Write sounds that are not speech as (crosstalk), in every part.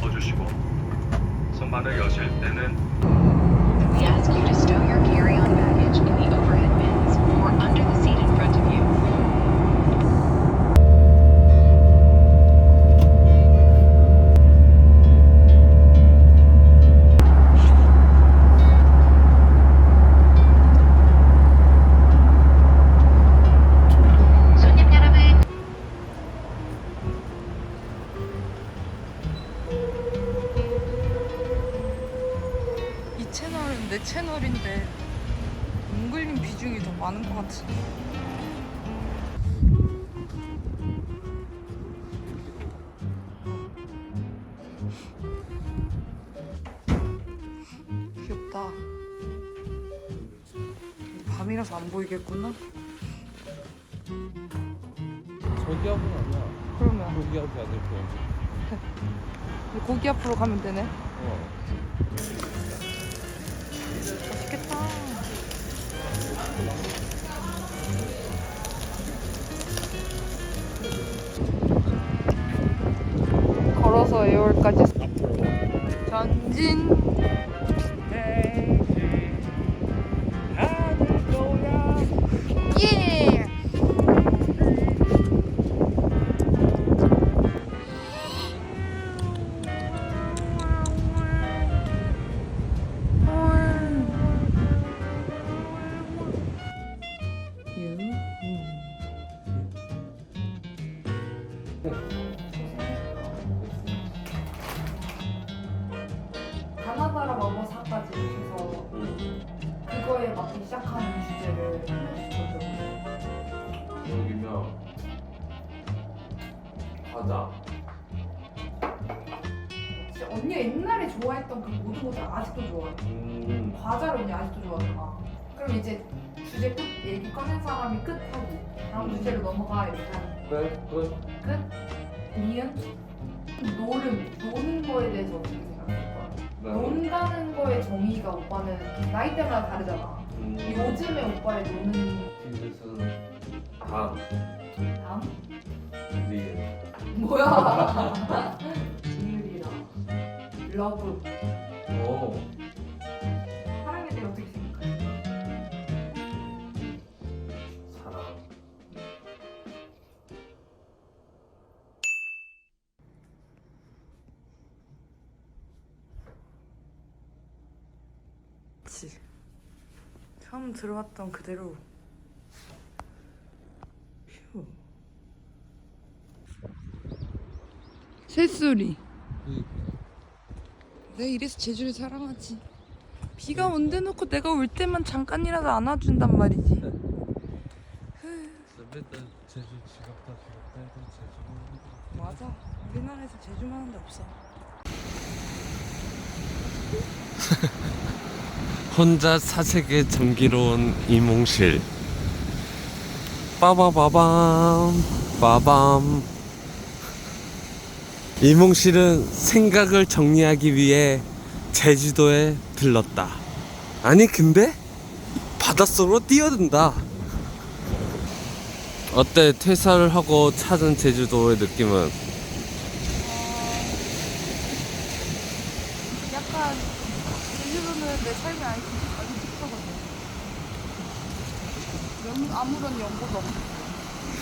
넣어주시고 선반을 여실 때는 We ask you to stow your 채널인데 웅글림 비중이 더 많은 것 같은데. 귀엽다. 밤이라서 안 보이겠구나. 저기하고는 아니야. 그러면 거기하고 아닐 거야. 고기 앞으로 가면 되네. 어. 맛있겠다. 걸어서 애월까지 전진. 과자. 진짜 언니 옛날에 좋아했던 그 모든 것들 아직도 좋아해. 음. 과자를 언니 아직도 좋아하잖아. 그럼 이제 주제 끝 얘기 꺼낸 사람이 끝 하고 다음 주제로 넘어가 이렇게 하는 그래 끝. 끝. 니은 노름 노는 거에 대해서 어떻게? 네. 논다는 거의 정의가 오빠는 나이대마다 다르잖아. 음. 요즘에 오빠의 노는 다음. 다음 네. 뭐야? 비율이랑 러브 오. 사랑에 대해 어떻게 생각해? 사랑. 그치. 처음 들어왔던 그대로. 새소리. 내가 이래서 제주를 사랑하지. 비가 온대 놓고 내가 올 때만 잠깐이라도 안아준단 말이지. 맨날 제주 지갑다 지갑다 해도 제주. 맞아. 우리나라에서 제주만 한데 없어. (laughs) 혼자 사색에 잠기러 온 이몽실. 빠바바밤 빠밤. 이몽 실은 생각을 정리하기 위해 제주도에 들렀다. 아니 근데 바닷속으로 뛰어든다. 어때 퇴사를 하고 찾은 제주도의 느낌은? 약간 제주도는 내 삶이 아니. 연, 아무런 연고도 없고.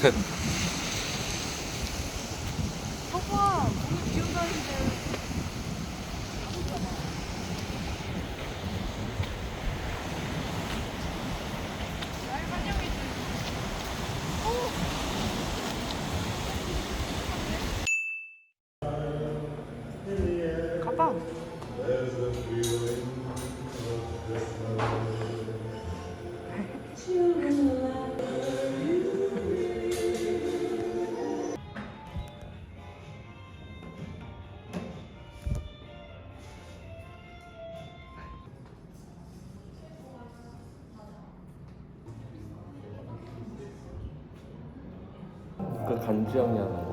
(laughs) 봐봐, 오늘 비 온다는데. 간지럽냐 하는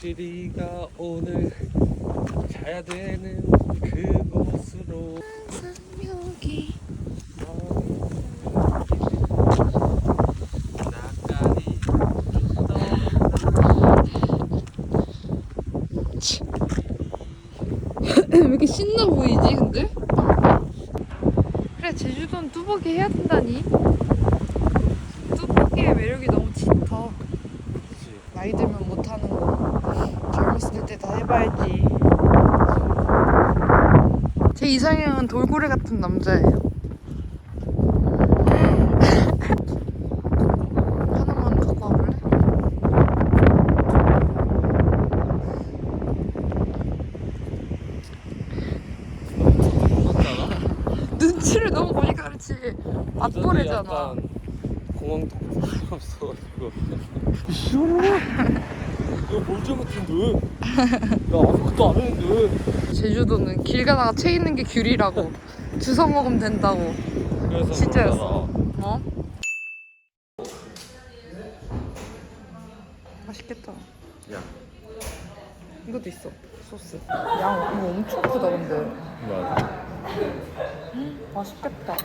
시리가 오늘 자야 되는 그곳으로. 여기 나까지 왜 이렇게 신나 보이지 근데? 그래 제주도는 뚜벅이 해야 된다니. 뚜벅이의 매력이 너무 짙어. 나이 들면 못하는 거. 젊었을 때 다 해봐야지 제 이상형은 돌고래 같은 남자예요. 하나만 갖고 와볼래? 눈치를 너무 가르치 맞보래잖아. 약간 공항 없어가지고. 시원해. 이거 볼줄 같은데 나 아무것도 안 했는데 제주도는 길 가다가 체 있는 게 귤이라고. (laughs) 주워 먹으면 된다고. 그래서 진짜였어. 어? 맛있겠다. 야. 이것도 있어. 소스. 양 이거 엄청 크다 근데. 맞아. 맛있겠다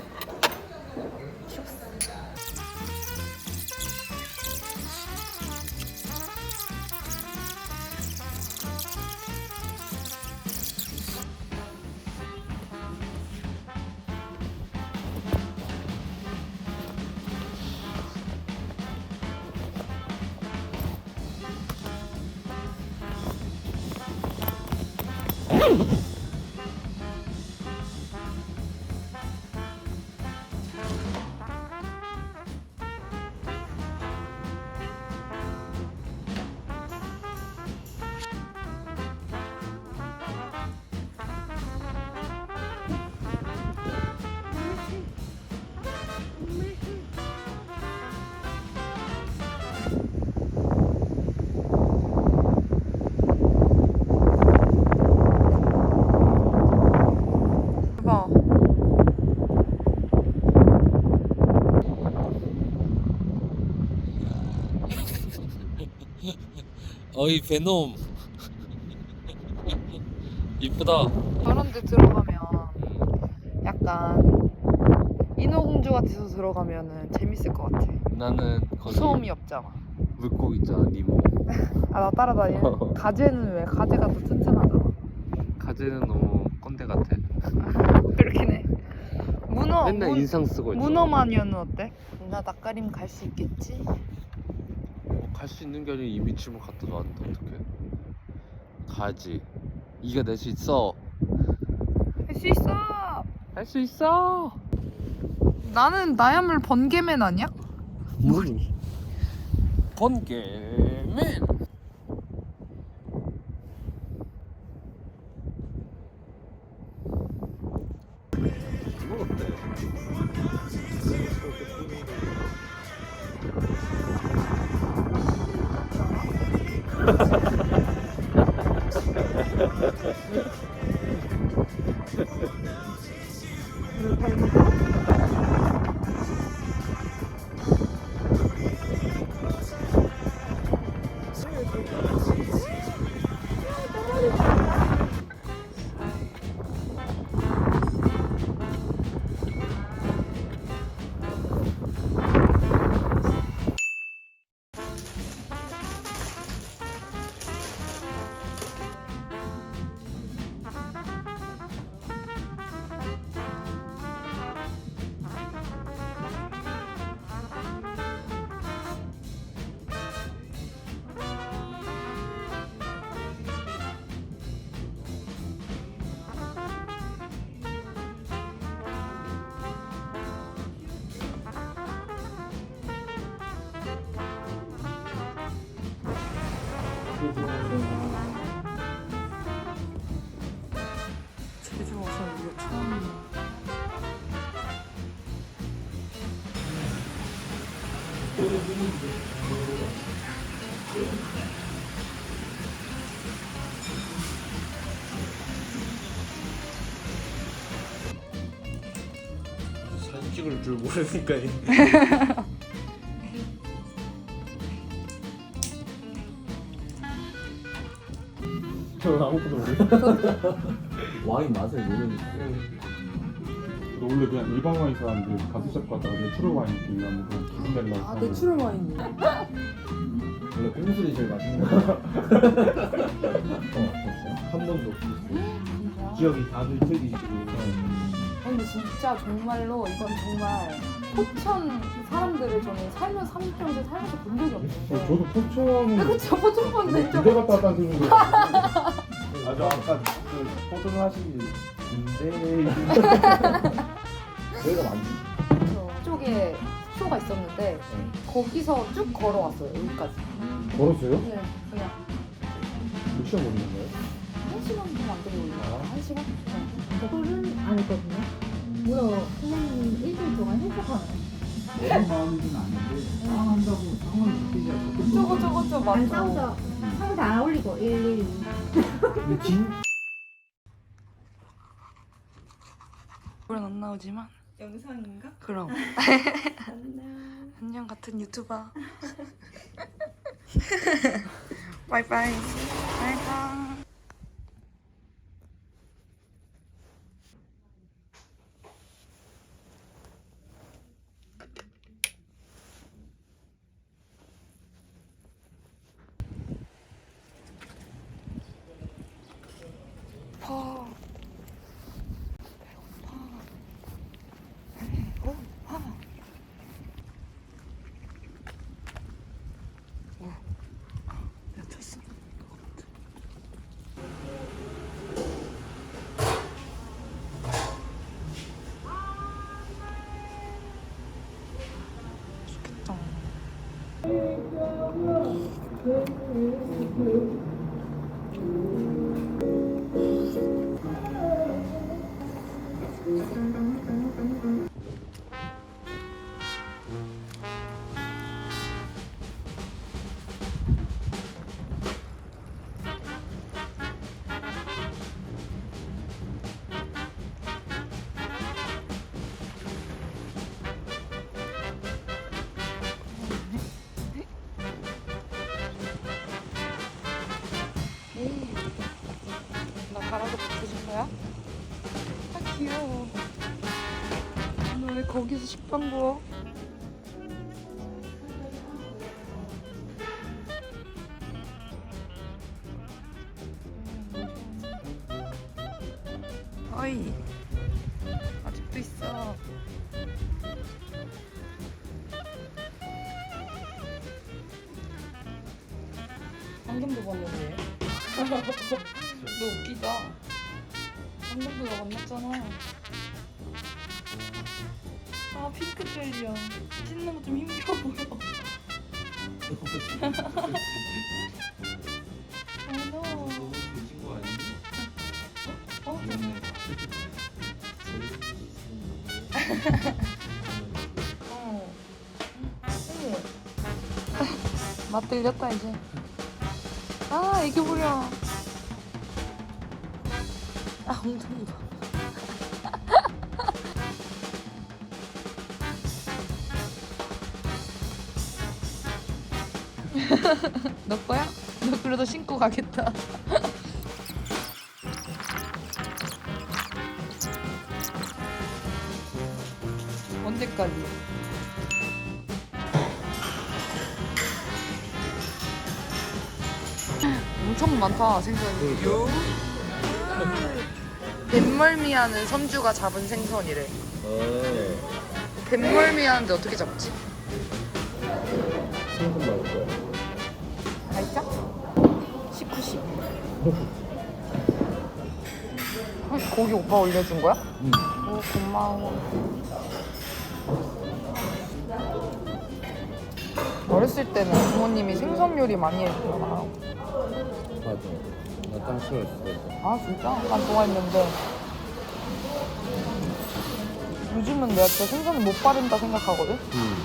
어이 베놈. (laughs) 이쁘다. 저런 데 들어가면 약간 인어공주 같아서 들어가면은 재밌을 것 같아. 나는 거기 무서움이 없잖아. 물고기 있잖아 니모. (laughs) 아 나 따라다니는 (laughs) 가재는 왜? 가재가 더 튼튼하잖아. 가재는 너무 꼰대 같아. 그렇긴 해. 문어 맨날 문- 인상 쓰고 있잖아. 문어 마녀는 어때? 누나 낯가림 갈 수 있겠지? 갈 수 있는 게 아니라 이미 집을 갖다 놨는데 어떡해? 가지. 이가 낼 수 있어. 할 수 있어. 할 수 있어. 나는 나야물 번개맨 아니야? 뭘? 번개맨 사진 찍을 줄 모르니까 저는 아무것도 모르겠어요. (laughs) 와인 맛을 모르니까. 너 원래 그냥 일반 와인 사람들 가수샵 갔다가 내추럴 와인 빌려면 기분 내려고 아 내추럴 와인이. 원래 꽁술이 제일 맛있는 거. (laughs) 어, 됐어요. 한 번도 없었어요. 기억이 다들 틀리시고. 아, 근데 진짜 정말로 이건 정말 포천 사람들을 저는 살면서 30평생 살면서 본 적이 어, 없는데. 저도 포천은 그쵸 포천 분들 부대 갔다 왔다는 소리인데 아, 저 아까 그 포도를 하신 근데 (laughs) 저희가 많이. 쪽에 쇼가 있었는데 거기서 쭉 걸어왔어요 여기까지. 걸었어요? 네, 그냥 몇 시간 걸리는 거예요? 한 시간 좀안 걸리고 한 시간? 네. 안 했거든요. 뭐야, 선생님 일주일 동안 행복하나요? 내 마음은 좀 아닌데 상한다고 상을 느끼지 않고 그쵸 그쵸 아니, 맞죠. 상사, 상사 안 올리고 112. 근데 진 (laughs) 물은 안 나오지만 영상인가? 그럼 안녕. 안녕 같은 유튜버 (laughs) 바이바이 Mm-hmm. 거기서 식빵 구워? 어이 아직도 있어. 방금도 봤는데. (laughs) 너 웃기다. 방금도 나 만났잖아. 아 핑크젤리야. 찢는 거 좀 힘들어 보여. 아 너. 어? 어. 어머. 맛 들렸다 이제. 아 애교 부려. 아 엉덩이 봐. (laughs) 너 거야? 너 그래도 신고 가겠다. (laughs) 언제까지? 엄청 많다 생선이. 뱃멀미하는 선주가 잡은 생선이래. 어. 뱃멀미하는데 어떻게 잡지? 생선 나올 고기 오빠 올려준 거야? 응. 오 고마워. 어렸을 때는 부모님이 생선 요리 많이 해주잖아. 맞아. 나땅 싫어했어. 아 진짜? 난 좋아했는데 요즘은 내가 진짜 생선을 못 바른다 생각하거든? 응.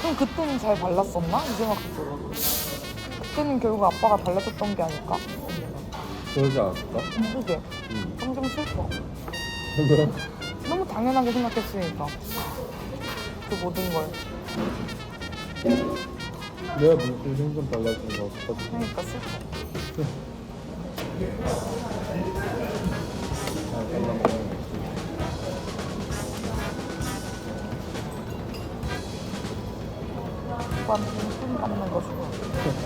그럼 그때는 잘 발랐었나? 이 생각도 들어 그때는 결국 아빠가 발라줬던 게 아닐까? 그러지 않았을까? 그게 응. 점점 슬퍼 왜? 너무 당연하게 생각했으니까 그 모든 걸 내가 무슨 생선 발라준 거 같거든. 그러니까 슬퍼 잘라 먹는 거. 오빠 손 감는 거 좋아. (laughs)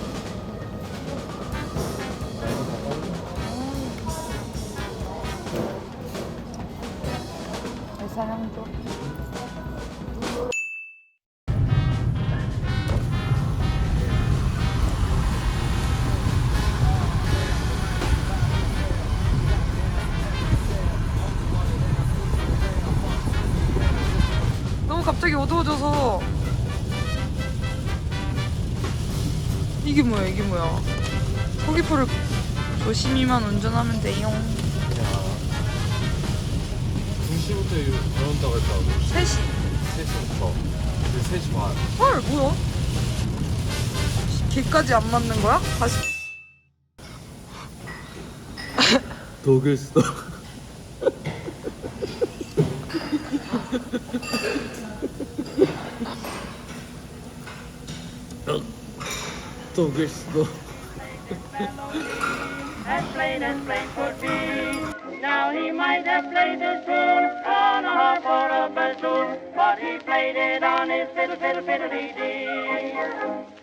갑자기 어두워져서. 이게 뭐야 이게 뭐야. 서귀포를 조심히만 운전하면 돼요. 2시부터 들어온다고 했다고. 3시. 3시부터. 근데 3시 반. 헐 뭐야? 길까지 안 맞는 거야? 다시. 독일 수도 gusto, gusto. As. Now he might have played tune on a harp or a bassoon, but he played it on his fiddle, fiddle, fiddle, dee.